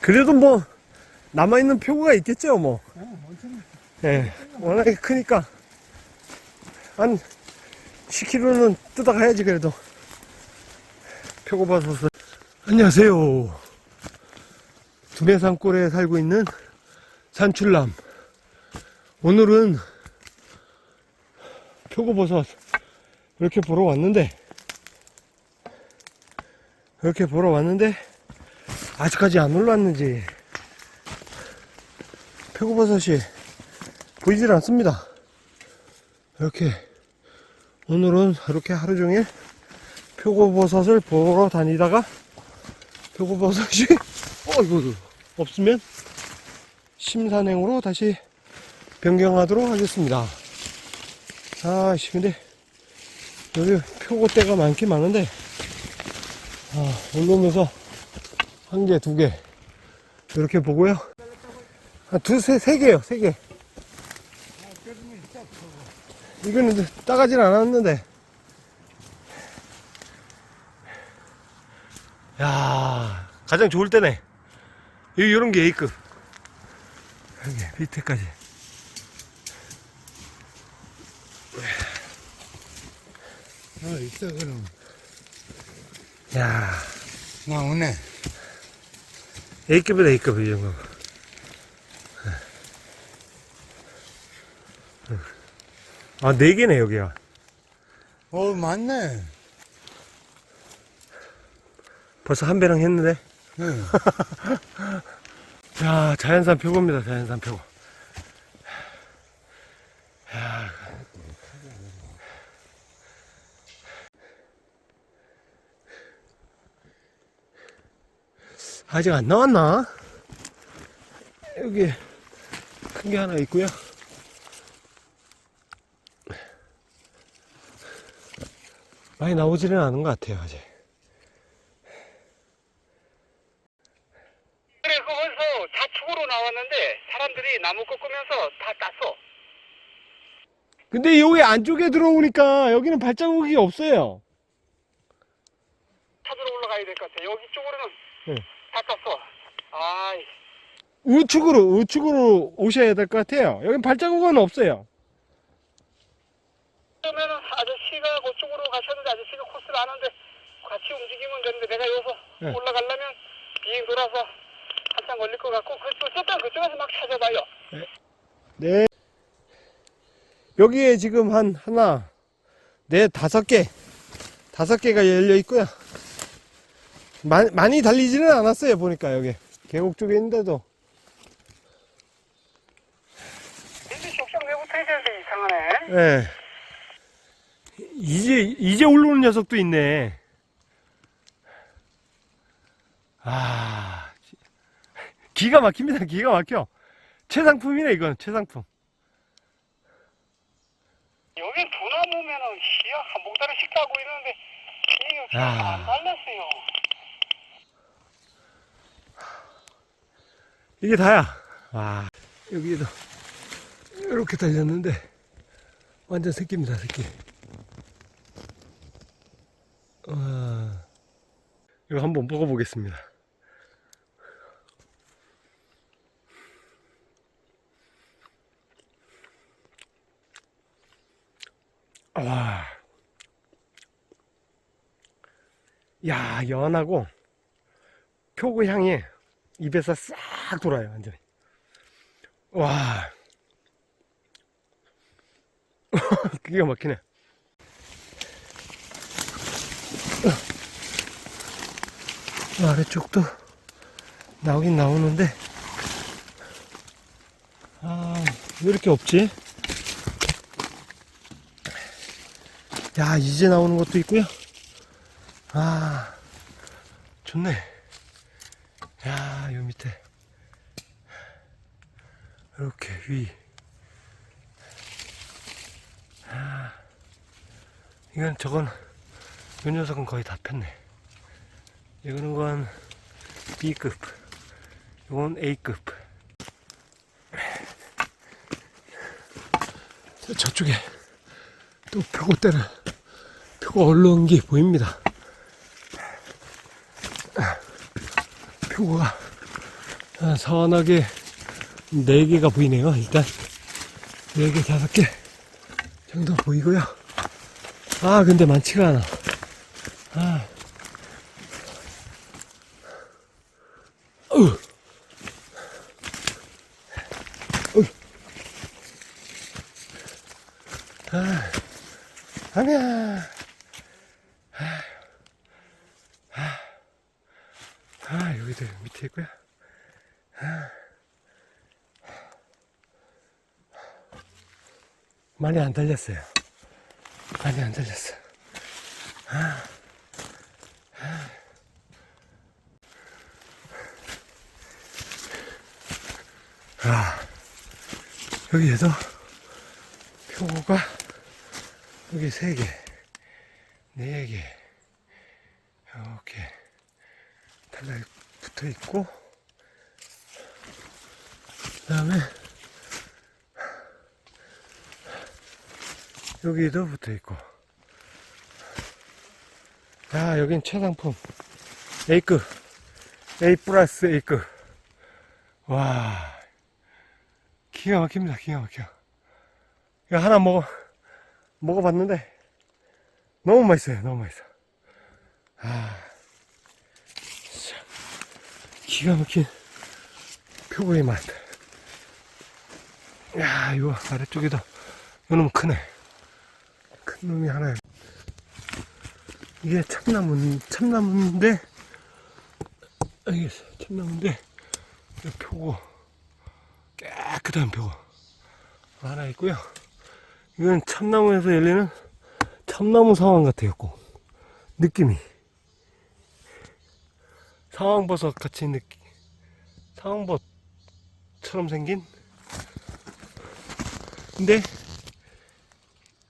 그래도 뭐 남아있는 표고가 있겠죠 뭐. 어, 예, 워낙에 크니까. 한 10kg는 뜯어가야지 그래도. 표고버섯을 안녕하세요. 두뇌산골에 살고 있는 산출남. 오늘은 표고버섯 이렇게 보러 왔는데 이렇게 보러 왔는데 아직까지 안 올랐는지 표고버섯이 보이질 않습니다. 이렇게 오늘은 이렇게 하루 종일 표고버섯을 보러 다니다가 표고버섯이 어 이거 없으면 심산행으로 다시 변경하도록 하겠습니다. 아씨 근데 여기 표고대가 많긴 많은데 아, 올라오면서 한 개, 두 개 이렇게 보고요. 아, 두세 세 개요, 세 개. 이거는 따가진 않았는데. 야 가장 좋을 때네. 이 요런 게 A급. 여기 밑에까지. 어, 있어 그럼 야 나오네 A급이다, A급, 이 정도. 아, 네 개네, 여기가. 어 맞네 벌써 한 배랑 했는데. 응. 야, 자연산 표고입니다, 자연산 표고. 아직 안 나왔나? 여기 큰 게 하나 있고요. 많이 나오지는 않은 것 같아요, 아직. 그래 거기서 좌측으로 나왔는데 사람들이 나무 꺾으면서 다 땄어. 근데 여기 안쪽에 들어오니까 여기는 발자국이 없어요. 찾으러 올라가야 될 것 같아. 여기 쪽으로는 네. 다 땄어. 아이, 우측으로, 우측으로 오셔야 될 것 같아요. 여기 발자국은 없어요. 그러면은 아저씨가 그쪽으로 가셨는데 아저씨가 코스를 아는데 같이 움직이면 되는데 내가 여기서 네. 올라가려면 비행 돌아서 한참 걸릴 것 같고 그쪽 어쨌든 그쪽에서 막 찾아봐요. 네. 여기에 지금 한, 하나, 네, 다섯 개, 다섯 개가 열려 있고요. 많이, 많이 달리지는 않았어요, 보니까 여기. 계곡 쪽에 있는데도. 근데 족장 내부터 해야 되는데 이상하네. 예. 이제, 이제 올라오는 녀석도 있네. 아, 기가 막힙니다. 기가 막혀. 최상품이네, 이건. 최상품. 여기 시야 한 목다리씩 따고 있는데 이게 아. 안 달렸어요. 이게 다야. 와, 여기도 이렇게 달렸는데 완전 새끼입니다, 새끼. 와, 이거 한번 먹어보겠습니다. 와, 야, 연하고 표고 향이 입에서 싹 돌아요, 완전히. 와. 기가 막히네. 어, 아래쪽도 나오긴 나오는데, 아, 왜 이렇게 없지? 야, 이제 나오는 것도 있고요. 아, 좋네. 야, 요 밑에. 이렇게 위. 아, 이건 저건, 요 녀석은 거의 다 폈네. 이거는 건 B급. 이건 A급. 저- 저쪽에 또 표고대를, 표고 얼른 게 보입니다. 표고가 아, 서원하게 4개가 보이네요. 일단 4개, 5개 정도 보이고요. 아, 근데 많지가 않아. 아. 으. 으. 아, 아니야. 아, 아, 아, 여기도 밑에 있고요. 많이 안 달렸어요. 많이 안 달렸어. 아, 여기에도 표고가 여기 세 개, 네 개, 이렇게 달라 붙어 있고, 그 다음에 여기도 붙어 있고. 아, 여긴 최상품. A급. A 플러스 A급. 와. 기가 막힙니다. 기가 막혀. 이거 하나 먹어, 먹어봤는데, 너무 맛있어요. 너무 맛있어. 아. 참. 기가 막힌 표고의 맛. 야, 이거 아래쪽에도, 이놈 크네. 큰 놈이 하나. 이게 참나무, 참나무인데, 아, 이게 참나무인데, 이 표고, 깨끗한 표고 하나 있고요. 이건 참나무에서 열리는 참나무 상황 같아요, 꼭. 느낌이. 상황버섯 같이 느낌, 상황버섯처럼 생긴? 근데,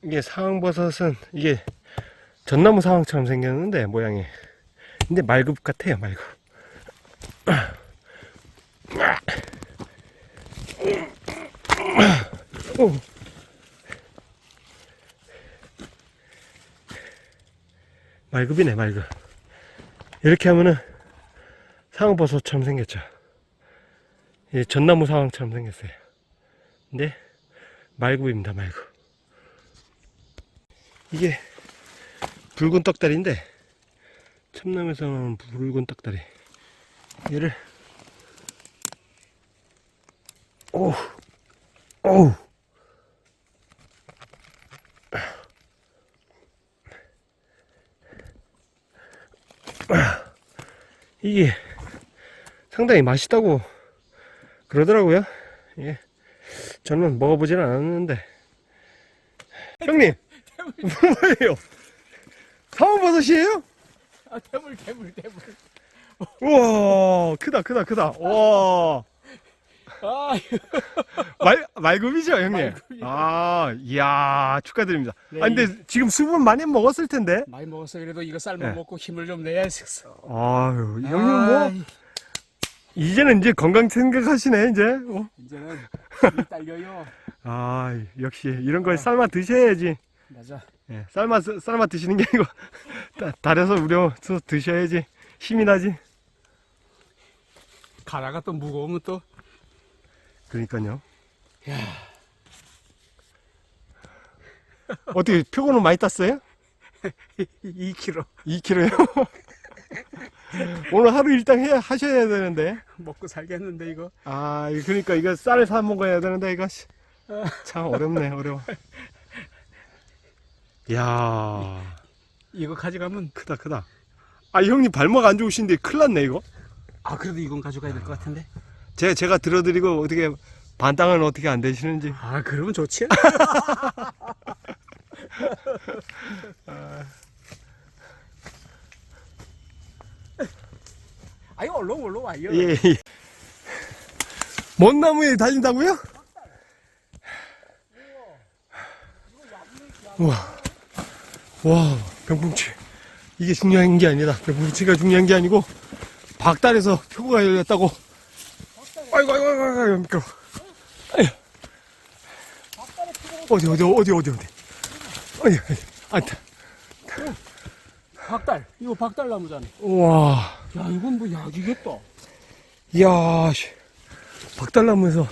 이게 상황버섯은 이게 전나무 상황처럼 생겼는데 모양이. 근데 말굽 같아요 말굽. 오. 말굽이네 말굽. 이렇게 하면은 상황버섯처럼 생겼죠. 이 전나무 상황처럼 생겼어요. 근데 말굽입니다 말굽 이게 붉은 떡다리인데 참남에서 나오는 붉은 떡다리. 얘를 오우 오우. 이게 상당히 맛있다고 그러더라고요. 예. 저는 먹어보지는 않았는데. 형님 뭐예요? 사원버섯이에요? 아, 대물, 대물, 대물. 우와 크다 크다 크다 와 아, 말, 말굽이죠 형님 말굽이요. 아 이야 축하드립니다 네, 아 근데 지금 수분 많이 먹었을 텐데 많이 먹었어. 그래도 이거 삶아 네. 먹고 힘을 좀 내야 했어. 아유 형님 뭐 이제는 이제 건강 생각하시네 이제 어? 이제는 힘이 딸려요. 아 역시 이런 걸 삶아 드셔야지 맞아. 예, 삶아 삶아 드시는 게 아니고 다- 달여서 우려서 드셔야지 힘이 나지 가라가 또 무거우면 또. 그러니까요 야, 어떻게 표고는 많이 땄어요? 2kg 2kg요? 오늘 하루 일당 해 하셔야 되는데. 먹고 살겠는데 이거. 아, 그러니까 이거 쌀 사 먹어야 되는데 이거 씨. 참 어렵네, 어려워. 이야, 이거 가져가면 크다, 크다. 아, 형님 발목 안 좋으신데 큰일 났네, 이거. 아 그래도 이건 가져가야 될 것 같은데. 제가, 제가 들어드리고 어떻게 반땅은 어떻게 안 되시는지. 아 그러면 좋지. 아유 얼른 올라 와요. 예, 예. 먼 나무에 달린다고요? 우와. 와, 병풍치. 이게 중요한 게 아니다. 병풍치가 중요한 게 아니고, 박달에서 표고가 열렸다고. 아이고, 아이고, 아이고, 아이고, 미끄러 아유. 어디, 어디, 어디, 어디, 어디. 어디, 어디. 아, 다- 박달 이거 박달 나무잖아. 우와. 야 이건 뭐 약이겠다. 이야, 씨. 박달나무에서.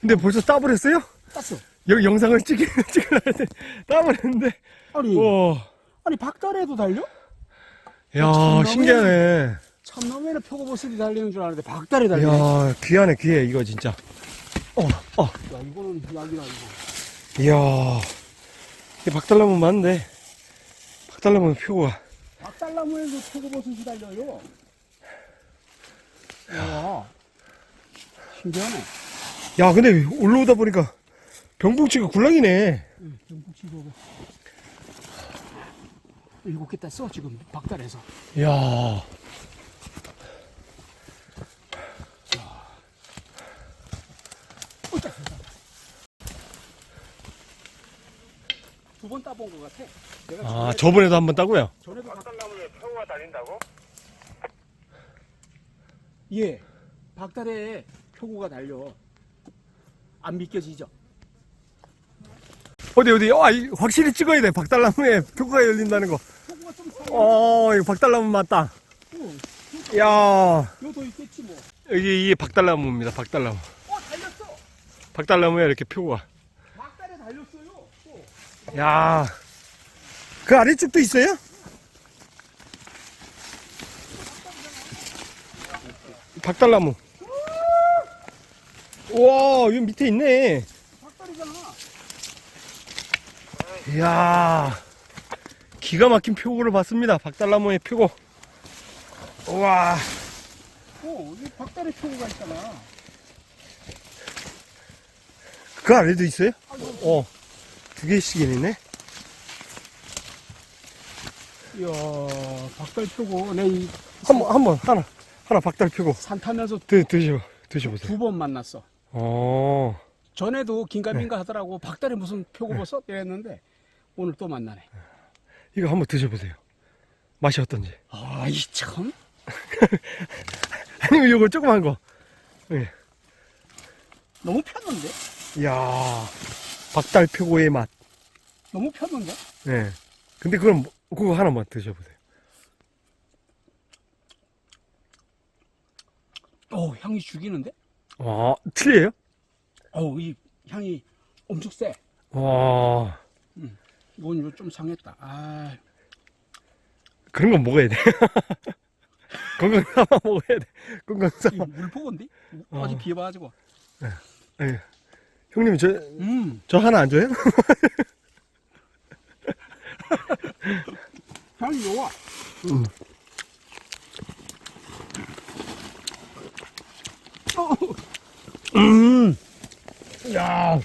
근데 벌써 따버렸어요? 땄어. 여기 영상을 찍, 찍으려 했는데 따버렸는데. 아니, 우와. 아니 박달에도 달려? 야, 신기하네. 참나무에는 표고버섯이 달리는 줄 알았는데 박달에 달리네. 야, 야, 귀하네, 귀해, 이거 진짜. 어, 어. 이거는 약이다 이거. 이야. 이 박달나무 맞는데. 박달나무 표가. 박달나무에도 표고버섯이 달려요. 와, 신기하네. 야, 근데 올라오다 보니까 병풍치가 굴락이네. 응, 보고. 일곱 개 땄어 지금 박달에서. 이야. 두 번 따본 것 같아. 내가 아, 전에- 저번에도 한 번 따고요. 전에도 박- 박달나무에 표가 달린다고? 예, 박달에 표고가 달려. 안 믿겨지죠? 어디, 어디, 아, 이- 확실히 찍어야 돼. 박달나무에 표가 열린다는 거. 표고가. 어, 이거 박달나무 맞다. 어, 야 요도 있겠지 뭐. 여기 이게 박달나무입니다. 박달나무. 어, 달렸어. 박달나무에 이렇게 표가. 박달에 달렸어요. 또. 야. 그 아래쪽도 있어요? 박달나무. 우와, 여기 밑에 있네. 박달이잖아. 이야. 기가 막힌 표고를 봤습니다. 박달나무의 표고. 우와. 어, 여기 박달에 표고가 있잖아. 그 아래도 있어요? 어. 두 개씩 있네. 이야, 박달 표고. 내이 한 번, 한 번, 하나. 하나 박달 표고. 산 타면서 드, 드셔, 드셔보세요. 두 번 만났어. 어. 전에도 긴가민가 하더라고. 박달에 무슨 표고버섯 이랬는데 오늘 또 만나네. 이거 한번 드셔보세요. 맛이 어떤지. 아, 이 참. 아니면 이거 조그만 거. 예. 너무 폈는데? 이야. 박달 표고의 맛. 너무 폈는데? 예. 근데 그럼, 뭐- 그거 하나만 드셔보세요. 어, 향이 죽이는데? 아, 틀려요? 어우, 이 향이 엄청 세. 와. 이건 이거 좀 상했다. 아, 그런 건 먹어야 돼. 건강 삼아 먹어야 돼. 건강삼아. 이 물포건데? 어. 비워가지고. 예. 형님, 저, 음, 저 하나 안 줘요? 향이 좋아. 음. 음. 야.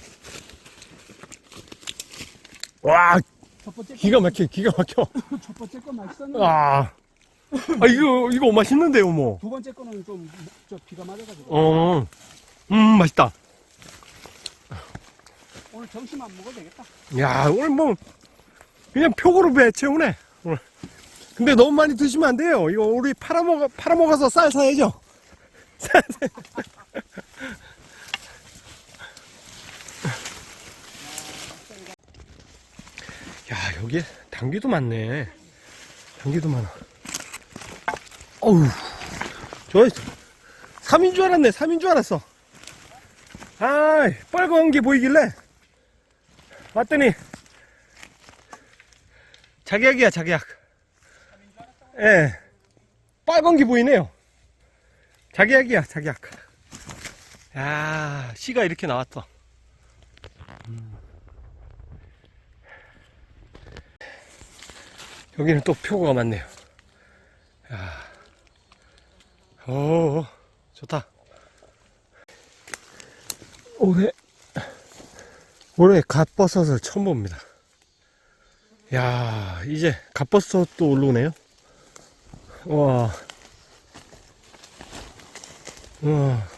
와, 첫 번째 거, 기가 막혀, 기가 막혀. 첫 번째 거 맛있었는데. 아. 아, 이거, 이거 맛있는데요, 뭐. 두 번째 거는 좀, 저 비가 맞아가지고. 어. 음, 맛있다. 오늘 점심 안 먹어도 되겠다. 야, 오늘 뭐, 그냥 표고로 배 채우네, 오늘. 근데 너무 많이 드시면 안 돼요. 이거 우리 팔아먹어, 팔아먹어서 쌀 사야죠. 쌀 사. 야, 여기 당귀도 많네. 당귀도 많아. 어우, 저, 3인 줄 알았네, 3인 줄 알았어. 아이, 빨간 게 보이길래. 왔더니 자기약이야 자기약 예 빨간 게 보이네요 자기약이야 자기약 야 씨가 이렇게 나왔어 음. 여기는 또 표고가 많네요 야. 오 좋다 올해 올해 갓버섯을 처음 봅니다. 야, 이제 갓버섯도 올라오네요. 와. 와.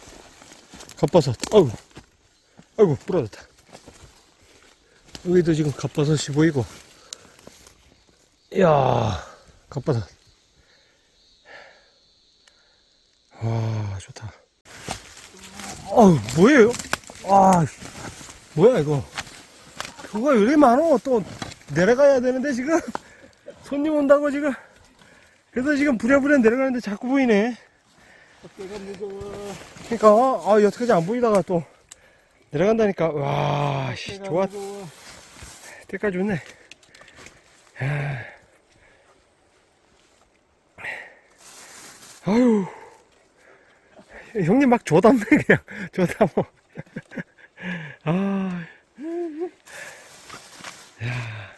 갓버섯. 어우. 아이고, 부러졌다. 여기도 지금 갓버섯이 보이고. 이야, 갑바산. 와, 좋다. 어 뭐예요? 아, 뭐야, 이거. 그거 요리 많아? 또 내려가야 되는데, 지금. 손님 온다고, 지금. 그래서 지금 부랴부랴 내려가는데 자꾸 보이네. 어깨가 무거워. 그니까, 아, 여태까지 안 보이다가 또 내려간다니까. 와, 씨, 좋아. 때까지 좋네. 야. 아유. 형님 막 조담네 그냥 조담어 아. 야.